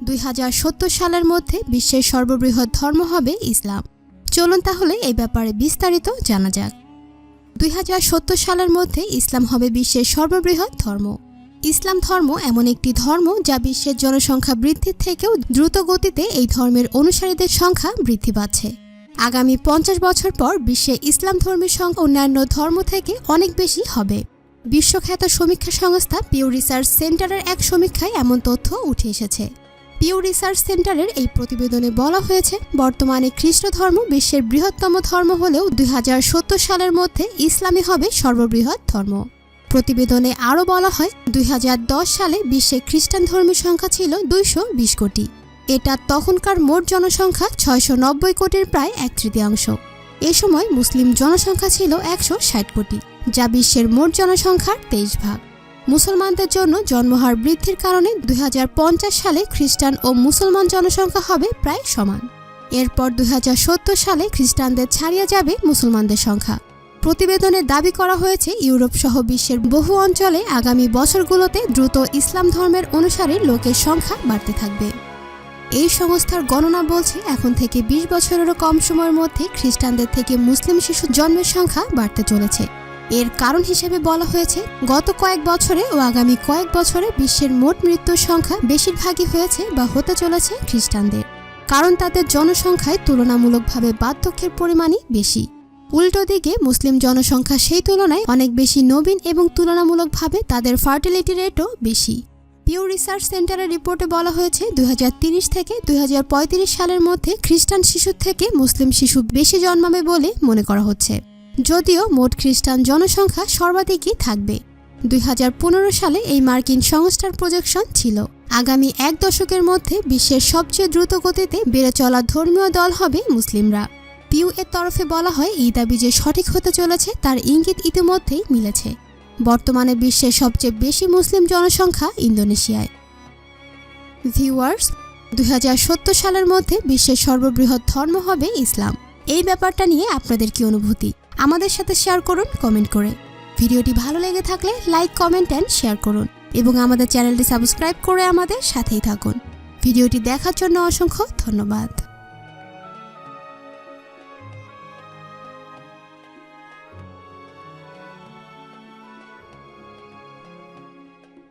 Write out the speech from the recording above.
দুই হাজার সত্তর সালের মধ্যে বিশ্বের সর্ববৃহৎ ধর্ম হবে ইসলাম। চলুন তাহলে এই ব্যাপারে বিস্তারিত জানা যাক। দুই হাজার সত্তর সালের মধ্যে ইসলাম হবে বিশ্বের সর্ববৃহৎ ধর্ম। ইসলাম ধর্ম এমন একটি ধর্ম যা বিশ্বের জনসংখ্যা বৃদ্ধির থেকেও দ্রুত গতিতে এই ধর্মের অনুসারীদের সংখ্যা বৃদ্ধি পাচ্ছে। আগামী পঞ্চাশ বছর পর বিশ্বে ইসলাম ধর্মের সংখ্যা অন্যান্য ধর্ম থেকে অনেক বেশি হবে। বিশ্বখ্যাত সমীক্ষা সংস্থা পিউ রিসার্চ সেন্টারের এক সমীক্ষায় এমন তথ্য উঠে এসেছে। পিউ রিসার্চ সেন্টারের এই প্রতিবেদনে বলা হয়েছে, বর্তমানে খ্রিস্ট ধর্ম বিশ্বের বৃহত্তম ধর্ম হলেও দুই হাজার সত্তর সালের মধ্যে ইসলামই হবে সর্ববৃহৎ ধর্ম। প্রতিবেদনে আরও বলা হয়, দুই হাজার দশ সালে বিশ্বে খ্রিস্টান ধর্মের সংখ্যা ছিল দুইশো বিশ কোটি। এটা তখনকার মোট জনসংখ্যা ছয়শো নব্বই কোটির প্রায় এক তৃতীয়াংশ। এ সময় মুসলিম জনসংখ্যা ছিল একশো ষাট কোটি, যা বিশ্বের মোট জনসংখ্যার তেইশ ভাগ। মুসলমানদের জন্য জন্মহার বৃদ্ধির কারণে দুই হাজার পঞ্চাশ সালে খ্রিস্টান ও মুসলমান জনসংখ্যা হবে প্রায় সমান। এরপর দুই হাজার সত্তর সালে খ্রিস্টানদের ছাড়িয়ে যাবে মুসলমানদের সংখ্যা। প্রতিবেদনে দাবি করা হয়েছে, ইউরোপ সহ বিশ্বের বহু অঞ্চলে আগামী বছরগুলোতে দ্রুত ইসলাম ধর্মের অনুসারী লোকের সংখ্যা বাড়তে থাকবে। এই সংস্থার গণনা বলছে, এখন থেকে ২০ বছরেরও কম সময়ের মধ্যে খ্রিস্টানদের থেকে মুসলিম শিশু জন্মের সংখ্যা বাড়তে চলেছে। এর কারণ হিসেবে বলা হয়েছে, গত কয়েক বছরে ও আগামী কয়েক বছরে বিশ্বের মোট মৃত্যুর সংখ্যা বেশিরভাগই হয়েছে বা হতে চলেছে খ্রিস্টানদের। কারণ তাদের জনসংখ্যায় তুলনামূলকভাবে বার্ধক্যের পরিমাণই বেশি। উল্টো দিকে, মুসলিম জনসংখ্যা সেই তুলনায় অনেক বেশি নবীন এবং তুলনামূলকভাবে তাদের ফার্টিলিটি রেটও বেশি। পিউ রিসার্চ সেন্টারের রিপোর্টে বলা হয়েছে, দুই থেকে দুই হাজার পঁয়ত্রিশ সালের মধ্যে খ্রিস্টান শিশুর থেকে মুসলিম শিশু বেশি জন্মাবে বলে মনে করা হচ্ছে। যদিও মোট খ্রিস্টান জনসংখ্যা সর্বাধিকই থাকবে। দুই হাজার পনেরো সালে এই মার্কিন সংস্থার প্রজেকশন ছিল। আগামী এক দশকের মধ্যে বিশ্বের সবচেয়ে দ্রুত গতিতে বেড়ে চলা ধর্মীয় দল হবে মুসলিমরা। পিউ এর তরফে বলা হয়, এই দাবি যে সঠিক হতে চলেছে তার ইঙ্গিত ইতিমধ্যেই মিলেছে। বর্তমানে বিশ্বের সবচেয়ে বেশি মুসলিম জনসংখ্যা ইন্দোনেশিয়ায়। ভিউয়ার্স, দুই হাজার সত্তর সালের মধ্যে বিশ্বের সর্ববৃহৎ ধর্ম হবে ইসলাম। এই ব্যাপারটা নিয়ে আপনাদের কি অনুভূতি? আমাদের সাথে শেয়ার করুন কমেন্ট করে। ভিডিওটি ভালো লেগে থাকলে লাইক কমেন্ট অ্যান্ড শেয়ার করুন। এবং আমাদের চ্যানেলটি সাবস্ক্রাইব করে আমাদের সাথেই থাকুন। ভিডিওটি দেখার জন্য অসংখ্য ধন্যবাদ।